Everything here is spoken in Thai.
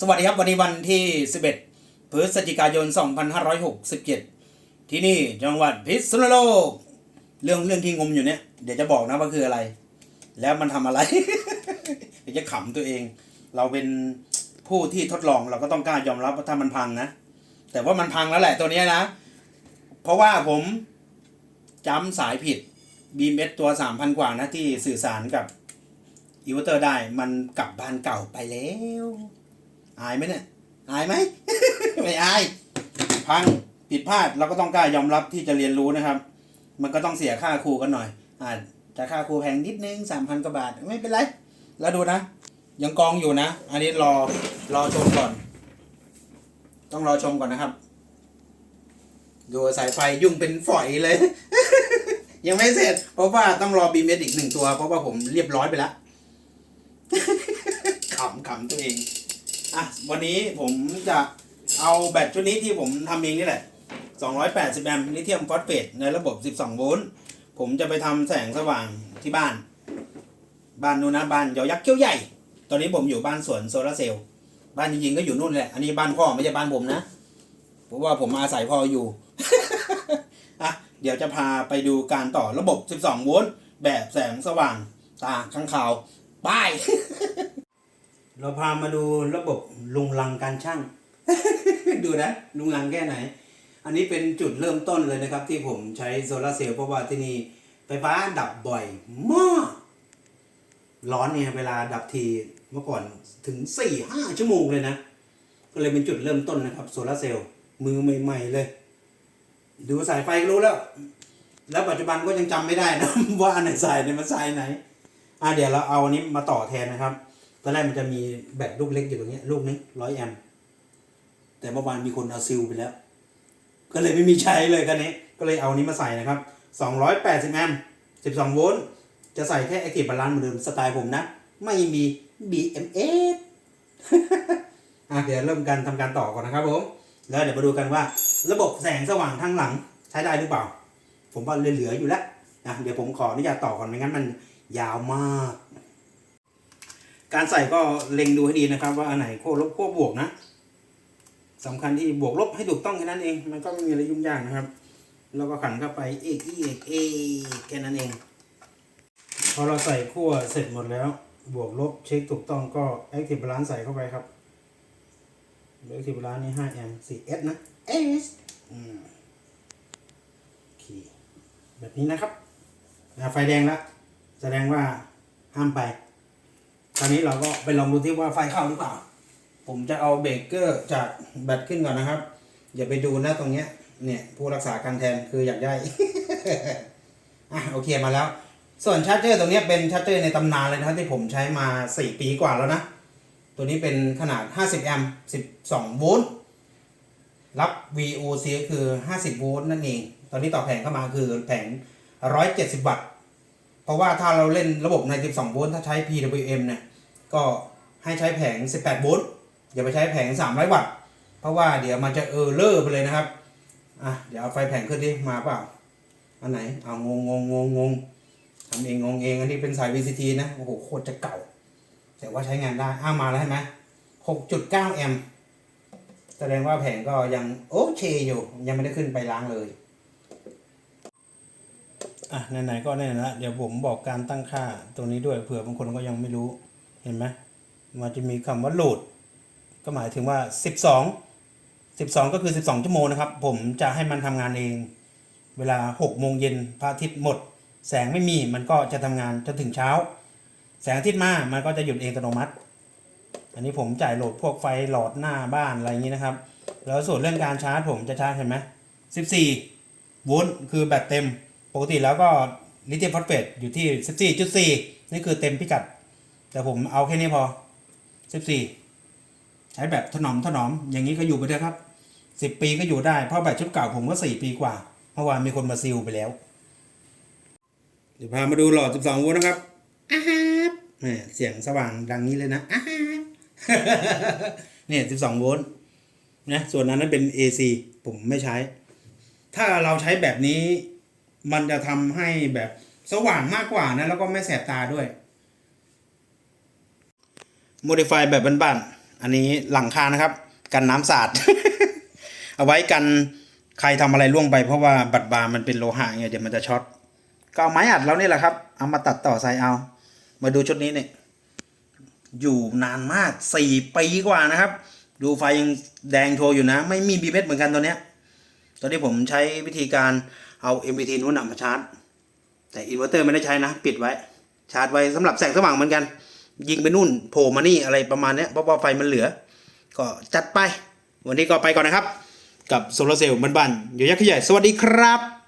สวัสดีครับวันนี้วันที่ 11 พฤศจิกายน 2567 ที่นี่จังหวัดพิษณุโลก เรื่องเรื่องที่งมอยู่เนี่ย เดี๋ยวจะบอกนะว่าคืออะไร แล้วมันทำอะไร เดี๋ยวจะขำตัวเอง เราเป็นผู้ที่ทดลองเราก็ต้องกล้ายอมรับว่าถ้ามันพังนะ แต่ว่ามันพังแล้วแหละตัวนี้นะ เพราะว่าผมจำสายผิด BMS ตัว 3,000 กว่านะที่สื่อสารกับ อีวอเตอร์ได้มันกลับบ้านเก่าไปแล้ว อายไหมเนี่ย อายไหม ไม่อาย พังผิดพลาดเราก็ต้องกล้ายอมรับที่จะเรียนรู้นะครับ มันก็ต้องเสียค่าครูกันหน่อย อาจจะค่าครูแพงนิดนึงสามพันกว่าบาท ไม่เป็นไร แล้วดูนะ ยังกองอยู่นะ อันนี้รอรอชมก่อน ต้องรอชมก่อนนะครับ ดูสายไฟยุ่งเป็นฝอยเลย ยังไม่เสร็จ เพราะว่าต้องรอบีเมดอีกหนึ่งตัว เพราะว่าผมเรียบร้อยไปแล้วำขำตัวเองอะวันนี้ผมจะเอาแบตชุดนี้ที่ผมทำเองนี่แหละ 280 แอมป์ลิเธียมฟอสเฟตในระบบ 12 โวลต์ผมจะไปทำแสงสว่างที่บ้าน บ้านนู้นนะบ้านยอยักษ์เกี้ยวใหญ่ ตอนนี้ผมอยู่บ้านสวนโซลาร์เซลล์บ้านจริงๆก็อยู่นู่นแหละ อันนี้บ้านพ่อไม่ใช่บ้านผมนะเพราะว่าผมอาศัยพ่ออยู่อะเดี๋ยวจะพาไปดูการต่อระบบ 12 โวลต์แบบแสงสว่างตาข้างข่าวบาย เราพามาดูระบบลุงลังการช่าง ดูนะลุงลังแค่ไหน อันนี้เป็นจุดเริ่มต้นเลยนะครับ ที่ผมใช้โซลาร์เซลล์เพราะว่าที่นี่ไฟฟ้าดับบ่อยมาก ร้อนเนี่ยเวลาดับทีเมื่อก่อนถึงสี่ห้าชั่วโมงเลยนะ ก็เลยเป็นจุดเริ่มต้นนะครับโซลาร์เซลล์มือใหม่ ๆ เลย ดูสายไฟรู้แล้ว แล้วปัจจุบันก็ยังจำไม่ได้นะว่าอันไหนสายไหนมันสายไหน อะเดี๋ยวเราเอาอันนี้มาต่อแทนนะครับ ตอนแรกมันจะมีแบตลูกเล็กอยู่ตรงนี้ลูกนึงร้อยแอมป์แต่เมื่อวานมีคนเอาซิลไปแล้ว ก็เลยไม่มีใช้เลยกันนี้ ก็เลยเอานี้มาใส่นะครับ280แอมป์12โวลต์จะใส่แค่ Active Balance เหมือนเดิมสไตล์ผมนะ ไม่มี BMS อะเดี๋ยวเริ่มการทำการต่อก่อนนะครับผม แล้วเดี๋ยวมาดูกันว่า ระบบแสงสว่างทางหลังใช้ได้หรือเปล่า ผมว่าเหลือๆอยู่แล้วนะเดี๋ยวผมขออนุญาตต่อก่อนไม่งั้นมันยาวมาก การใส่ก็เล็งดูให้ดีนะครับ ว่าอันไหนขั้วลบขั้วบวกนะสำคัญที่บวกลบให้ถูกต้องแค่นั้นเอง มันก็ไม่มีอะไรยุ่งยากนะครับ แล้วก็ขันเข้าไปเอกอีเอกเอแค่นั้นเอง พอเราใส่ขั้วเสร็จหมดแล้ว บวกลบเช็คถูกต้องก็ Active Balance ใส่เข้าไปครับ Active Balance นี่ 5m 4 S นะ S อืมโอเคแบบนี้นะครับไฟแดงแล้วแสดงว่าห้ามไป ตอนนี้เราก็ไปลองดูที่ว่าไฟเข้าหรือเปล่า ผมจะเอาเบรกเกอร์จากแบตขึ้นก่อนนะครับ อย่าไปดูนะตรงเนี้ย เนี่ยผู้รักษาการแทนคืออยากได้ อะโอเคมาแล้ว ส่วนชาร์จเจอร์ตรงเนี้ยเป็นชาร์จเจอร์ในตำนานเลยนะครับที่ผมใช้มา 4 ปีกว่าแล้วนะ ตัวนี้เป็นขนาด 50 แอมป์ 12 โวลต์ รับ VOC ก็คือ 50 โวลต์นั่นเอง ตอนนี้ต่อแผงเข้ามาคือแผง 170 วัตต์ เพราะว่าถ้าเราเล่นระบบใน 12 โวลต์ถ้าใช้ PWM เนี่ย ก็ให้ใช้แผง 18 โวลต์อย่าไปใช้แผง 300 วัตต์ เพราะว่าเดี๋ยวมันจะเออร์เลอร์ไปเลยนะครับ อะ เดี๋ยวเอาไฟแผงขึ้นดิ มาเปล่า อันไหน เอางงงงงงงทำเองงงเอง อันนี้เป็นสาย VCT นะ โอ้โห โคตรจะเก่า แต่ว่าใช้งานได้ อ้ามาแล้วใช่ไหม6.9 แอมป์ แสดงว่าแผงก็ยังโอเคอยู่ ยังไม่ได้ขึ้นไปล้างเลย อะ ไหนๆ ก็ไหนๆละเดี๋ยวผมบอกการตั้งค่าตรงนี้ด้วย เผื่อบางคนก็ยังไม่รู้ เห็นไหมมันจะมีคำว่าโหลดก็หมายถึงว่า 12 12 ก็คือ 12 ชั่วโมงนะครับ ผมจะให้มันทำงานเอง เวลา6โมงเย็นพระอาทิตย์หมด แสงไม่มีมันก็จะทำงานจนถึงเช้า แสงอาทิตย์มามันก็จะหยุดเองอัตโนมัติ อันนี้ผมจ่ายโหลดพวกไฟหลอดหน้าบ้านอะไรอย่างนี้นะครับ แล้วส่วนเรื่องการชาร์จผมจะชาร์จเห็นไหม14โวลต์คือแบตเต็ม ปกติแล้วก็ลิเธียมฟอสเฟตอยู่ที่ 14.4 นี่คือเต็มพิกัด แต่ผมเอาแค่นี้พอ14ใช้แบบถนอมถนอมอย่างนี้ก็อยู่ไปได้ครับ10ปีก็อยู่ได้เพราะแบตชุดเก่าผมก็4ปีกว่าเมื่อวานมีคนมาซิลไปแล้วเดี๋ยวพามาดูหลอด12โวลต์นะครับอาฮบแหมเสียงสว่างดังนี้เลยนะอาฮบเนี่ย12โวลต์นะส่วนนั้นนั้นเป็น AC ผมไม่ใช้ ถ้าเราใช้แบบนี้ มันจะทำให้แบบสว่างมากกว่านะแล้วก็ไม่แสบตาด้วย โมดิฟายแบบบ้านๆอันนี้หลังคานะครับ กันน้ำสาด เอาไว้กันใครทำอะไรล่วงไปเพราะว่าบัตรบาร์มันเป็นโลหะไงเดี๋ยวมันจะช็อตก็เอาไม้อัดแล้วนี่แหละครับ เอามาตัดต่อใส่เอา มาดูชุดนี้เนี่ย อยู่นานมากสี่ปีกว่านะครับ ดูไฟยังแดงโชว์อยู่นะ ไม่มีบีเมเหมือนกันตัวเนี้ย ตอนนี้ผมใช้วิธีการเอา MPT นู้นนะมาชาร์จ แต่อินเวอร์เตอร์ไม่ได้ใช้นะ ปิดไว้ ชาร์จไว้สำหรับแสงสว่างเหมือนกัน ยิงไปนู่นโผล่มานี่อะไรประมาณนี้เพราะว่าไฟมันเหลือ ก็จัดไป วันนี้ก็ไปก่อนนะครับ กับโซลาเซลล์บ้านๆอยู่ยักษ์ใหญ่สวัสดีครับ